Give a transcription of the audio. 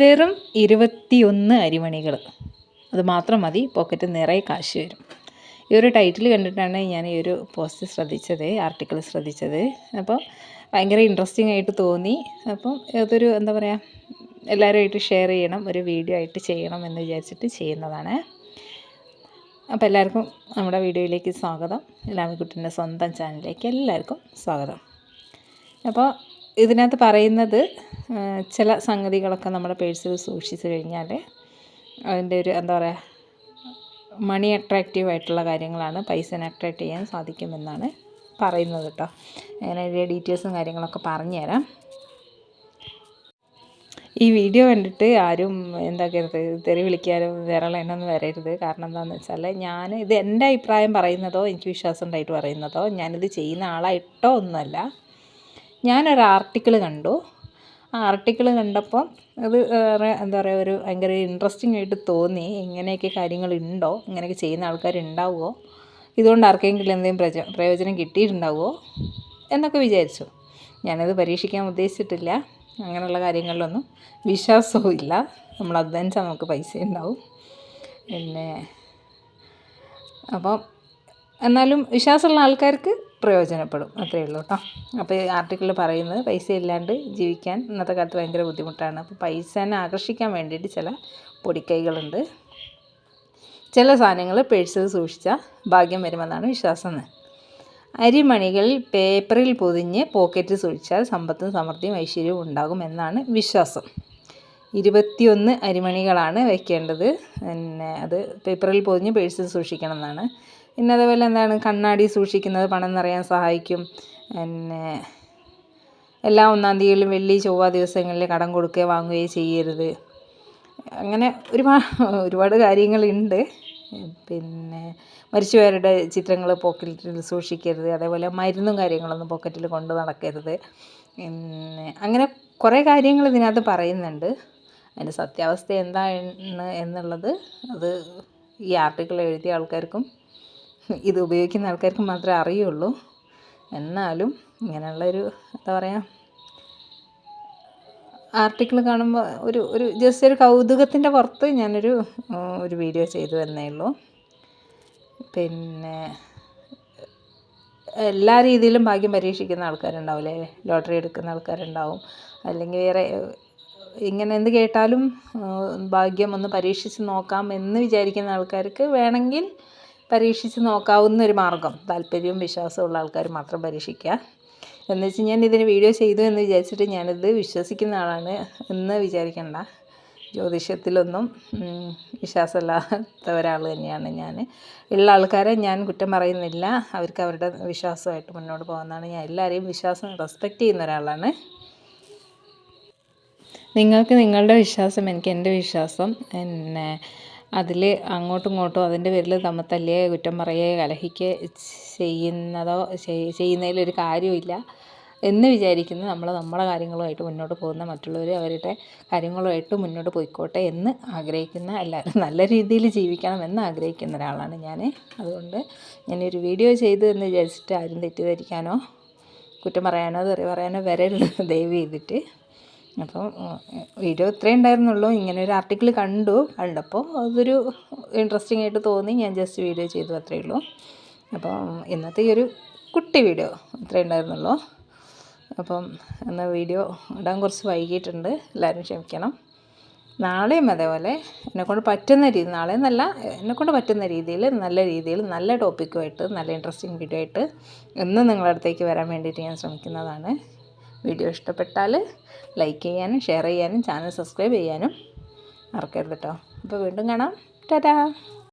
വെറും ഇരുപത്തിയൊന്ന് അരിമണികൾ അത് മാത്രം മതി പോക്കറ്റ് നിറയെ കാശ് വരും. ഈ ഒരു ടൈറ്റിൽ കണ്ടിട്ടാണ് ഞാൻ ഈ ഒരു പോസ്റ്റ് ശ്രദ്ധിച്ചത് ആർട്ടിക്കിൾ ശ്രദ്ധിച്ചത്. അപ്പോൾ ഭയങ്കര ഇൻട്രസ്റ്റിംഗ് ആയിട്ട് തോന്നി. അപ്പം അതൊരു എന്താ പറയുക എല്ലാവരുമായിട്ട് ഷെയർ ചെയ്യണം ഒരു വീഡിയോ ആയിട്ട് ചെയ്യണം എന്ന് വിചാരിച്ചിട്ട് ചെയ്യുന്നതാണ്. അപ്പോൾ എല്ലാവർക്കും നമ്മുടെ വീഡിയോയിലേക്ക് സ്വാഗതം. ലാമിക്കുട്ടിന്റെ സ്വന്തം ചാനലിലേക്ക് എല്ലാവർക്കും സ്വാഗതം. അപ്പോൾ ഇതിനകത്ത് പറയുന്നത് ചില സംഗതികളൊക്കെ നമ്മുടെ പേഴ്സിൽ സൂക്ഷിച്ചു കഴിഞ്ഞാൽ അതിന്റെ ഒരു എന്താ പറയുക മണി അട്രാക്റ്റീവ് ആയിട്ടുള്ള കാര്യങ്ങളാണ് പൈസനെ അട്രാക്റ്റ് ചെയ്യാൻ സാധിക്കുമെന്നാണ് പറയുന്നത് കേട്ടോ. അങ്ങനെ ഡീറ്റെയിൽസും കാര്യങ്ങളൊക്കെ പറഞ്ഞുതരാം. ഈ വീഡിയോ കണ്ടിട്ട് ആരും എന്താക്കരുത് തെറി വിളിക്കാനും വിരളെണ്ണൊന്നും വരരുത്. കാരണം എന്താണെന്ന് വെച്ചാൽ ഞാൻ ഇത് എന്റെ അഭിപ്രായം പറയുന്നതോ എനിക്ക് വിശ്വാസം ഉണ്ടായിട്ട് പറയുന്നതോ ഞാനിത് ചെയ്യുന്ന ആളായിട്ടോ ഒന്നുമല്ല. ഞാനൊരു ആർട്ടിക്കിൾ കണ്ടു. ആ ആർട്ടിക്കിൾ കണ്ടപ്പം അത് എന്താ പറയുക ഒരു ഭയങ്കര ഇൻട്രസ്റ്റിംഗ് ആയിട്ട് തോന്നി. ഇങ്ങനെയൊക്കെ കാര്യങ്ങളുണ്ടോ? ഇങ്ങനെയൊക്കെ ചെയ്യുന്ന ആൾക്കാരുണ്ടാവുമോ? ഇതുകൊണ്ട് ആർക്കെങ്കിലും എന്തെങ്കിലും പ്രയോജനം കിട്ടിയിട്ടുണ്ടാവുമോ? എന്നൊക്കെ വിചാരിച്ചു. ഞാനത് പരീക്ഷിക്കാൻ ഉദ്ദേശിച്ചിട്ടില്ല. അങ്ങനെയുള്ള കാര്യങ്ങളിലൊന്നും വിശ്വാസവും ഇല്ല. നമ്മൾ അധ്വാനിച്ചാൽ നമുക്ക് പൈസ ഉണ്ടാവും. പിന്നെ അപ്പം എന്നാലും വിശ്വാസമുള്ള ആൾക്കാർക്ക് പ്രയോജനപ്പെടും. അത്രയേ ഉള്ളൂ കേട്ടോ അപ്പോൾ ഈ ആർട്ടിക്കിൾ പറയുന്നത് പൈസ ഇല്ലാണ്ട് ജീവിക്കാൻ ഇന്നത്തെ കാലത്ത് ഭയങ്കര ബുദ്ധിമുട്ടാണ്. അപ്പോൾ പൈസനെ ആകർഷിക്കാൻ വേണ്ടിയിട്ട് ചില പൊടിക്കൈകളുണ്ട്. ചില സാധനങ്ങൾ പേഴ്സിൽ സൂക്ഷിച്ചാൽ ഭാഗ്യം വരുമെന്നാണ് വിശ്വാസം. അരിമണികൾ പേപ്പറിൽ പൊതിഞ്ഞ് പോക്കറ്റിൽ സൂക്ഷിച്ചാൽ സമ്പത്തും സമൃദ്ധിയും ഐശ്വര്യവും ഉണ്ടാകും എന്നാണ് വിശ്വാസം. ഇരുപത്തിയൊന്ന് അരിമണികളാണ് വയ്ക്കേണ്ടത് പിന്നെ അത് പേപ്പറിൽ പൊതിഞ്ഞ് പേഴ്സിൽ സൂക്ഷിക്കണം എന്നാണ് പിന്നെ അതേപോലെ എന്താണ് കണ്ണാടി സൂക്ഷിക്കുന്നത് പണം നിറയാൻ സഹായിക്കും. പിന്നെ എല്ലാ ഒന്നാം തീയതിയിലും വെള്ളി ചൊവ്വ ദിവസങ്ങളിൽ കടം കൊടുക്കുകയോ വാങ്ങുകയോ ചെയ്യരുത്. അങ്ങനെ ഒരുപാട് ഒരുപാട് കാര്യങ്ങളുണ്ട്. പിന്നെ മരിച്ചുപോയവരുടെ ചിത്രങ്ങൾ പോക്കറ്റിൽ സൂക്ഷിക്കരുത്. അതേപോലെ മരുന്നും കാര്യങ്ങളൊന്നും പോക്കറ്റിൽ കൊണ്ട് നടക്കരുത്. പിന്നെ അങ്ങനെ കുറേ കാര്യങ്ങൾ ഇതിനകത്ത് പറയുന്നുണ്ട്. അതിന്റെ സത്യാവസ്ഥ എന്താണ് എന്നുള്ളത് അത് ഈ ആർട്ടിക്കിൾ എഴുതിയ ആൾക്കാർക്കും ഇത് ഉപയോഗിക്കുന്ന ആൾക്കാർക്ക് മാത്രമേ അറിയുള്ളൂ. എന്നാലും ഇങ്ങനെയുള്ളൊരു എന്താ പറയുക ആർട്ടിക്കിൾ കാണുമ്പോൾ ഒരു ഒരു ജസ്റ്റ് ഒരു കൗതുകത്തിന്റെ പുറത്ത് ഞാനൊരു ഒരു വീഡിയോ ചെയ്തു എന്നേ ഉള്ളൂ. പിന്നെ എല്ലാ രീതിയിലും ഭാഗ്യം പരീക്ഷിക്കുന്ന ആൾക്കാരുണ്ടാവില്ലേ ലോട്ടറി എടുക്കുന്ന ആൾക്കാരുണ്ടാവും. അല്ലെങ്കിൽ വേറെ ഇങ്ങനെ എന്ത് കേട്ടാലും ഭാഗ്യം ഒന്ന് പരീക്ഷിച്ച് നോക്കാം എന്ന് വിചാരിക്കുന്ന ആൾക്കാർക്ക് വേണമെങ്കിൽ പരീക്ഷിച്ച് നോക്കാവുന്ന ഒരു മാർഗം താല്പര്യവും വിശ്വാസമുള്ള ആൾക്കാർ മാത്രം പരീക്ഷിക്കുക. എന്ന് വെച്ച് ഞാൻ ഇതിന് വീഡിയോ ചെയ്തു എന്ന് വിചാരിച്ചിട്ട് ഞാനിത് വിശ്വസിക്കുന്ന ആളാണ് എന്ന് വിചാരിക്കണ്ട. ജ്യോതിഷത്തിലൊന്നും വിശ്വാസമില്ലാത്ത ഒരാൾ തന്നെയാണ് ഞാൻ ഉള്ള ആൾക്കാരെ ഞാൻ കുറ്റം പറയുന്നില്ല. അവർക്ക് അവരുടെ വിശ്വാസമായിട്ട് മുന്നോട്ട് പോകുന്നതാണ് ഞാൻ എല്ലാവരെയും വിശ്വാസം റെസ്പെക്റ്റ് ചെയ്യുന്ന ഒരാളാണ്. നിങ്ങൾക്ക് നിങ്ങളുടെ വിശ്വാസം എനിക്ക് എന്റെ വിശ്വാസം പിന്നെ അതിൽ അങ്ങോട്ടും ഇങ്ങോട്ടും അതിന്റെ പേരിൽ തമ്മിൽ തല്ലുകയോ കുറ്റം പറയുകയോ കലഹിക്കുകയോ ചെയ്യുന്നതോ ചെയ്യുന്നതിലൊരു കാര്യമില്ല എന്ന് വിചാരിക്കുന്നു നമ്മൾ നമ്മുടെ കാര്യങ്ങളുമായിട്ട് മുന്നോട്ട് പോകുന്ന മറ്റുള്ളവർ അവരുടെ കാര്യങ്ങളുമായിട്ട് മുന്നോട്ട് പോയിക്കോട്ടെ എന്ന് ആഗ്രഹിക്കുന്ന എല്ലാവരും നല്ല രീതിയിൽ ജീവിക്കണം എന്ന് ആഗ്രഹിക്കുന്ന ഒരാളാണ് ഞാൻ അതുകൊണ്ട് ഞാനൊരു വീഡിയോ ചെയ്തു എന്ന് വിചാരിച്ചിട്ട് ആരും തെറ്റിദ്ധരിക്കാനോ കുറ്റം പറയാനോ തെറി പറയാനോ വരരുത്. ദയവ് ചെയ്തിട്ട് അപ്പം വീഡിയോ ഇത്രയേ ഉണ്ടായിരുന്നുള്ളൂ. ഇങ്ങനെ ഒരു ആർട്ടിക്കിൾ കണ്ടു. കണ്ടപ്പോൾ അതൊരു ഇൻട്രസ്റ്റിംഗ് ആയിട്ട് തോന്നി. ഞാൻ ജസ്റ്റ് വീഡിയോ ചെയ്തു അത്രയേ ഉള്ളൂ. അപ്പോൾ ഇന്നത്തെ ഈ ഒരു കുട്ടി വീഡിയോ ഇത്രയേ ഉണ്ടായിരുന്നുള്ളൂ. അപ്പം എന്നാൽ വീഡിയോ ഇടാൻ കുറച്ച് വൈകിയിട്ടുണ്ട്. എല്ലാവരും ക്ഷമിക്കണം. നാളെയും അതേപോലെ എന്നെക്കൊണ്ട് പറ്റുന്ന രീതി നാളെ എന്നല്ല എന്നെക്കൊണ്ട് പറ്റുന്ന രീതിയിൽ നല്ല രീതിയിൽ നല്ല ടോപ്പിക്കുമായിട്ട് നല്ല ഇൻട്രസ്റ്റിംഗ് വീഡിയോ ആയിട്ട് എന്നും നിങ്ങളുടെ അടുത്തേക്ക് വരാൻ വേണ്ടിയിട്ട് ഞാൻ ശ്രമിക്കുന്നതാണ്. വീഡിയോ ഇഷ്ടപ്പെട്ടാൽ ലൈക്ക് ചെയ്യാനും ഷെയർ ചെയ്യാനും ചാനൽ സബ്സ്ക്രൈബ് ചെയ്യാനും മറക്കരുത് കേട്ടോ അപ്പോൾ വീണ്ടും കാണാം. ടാറ്റാ.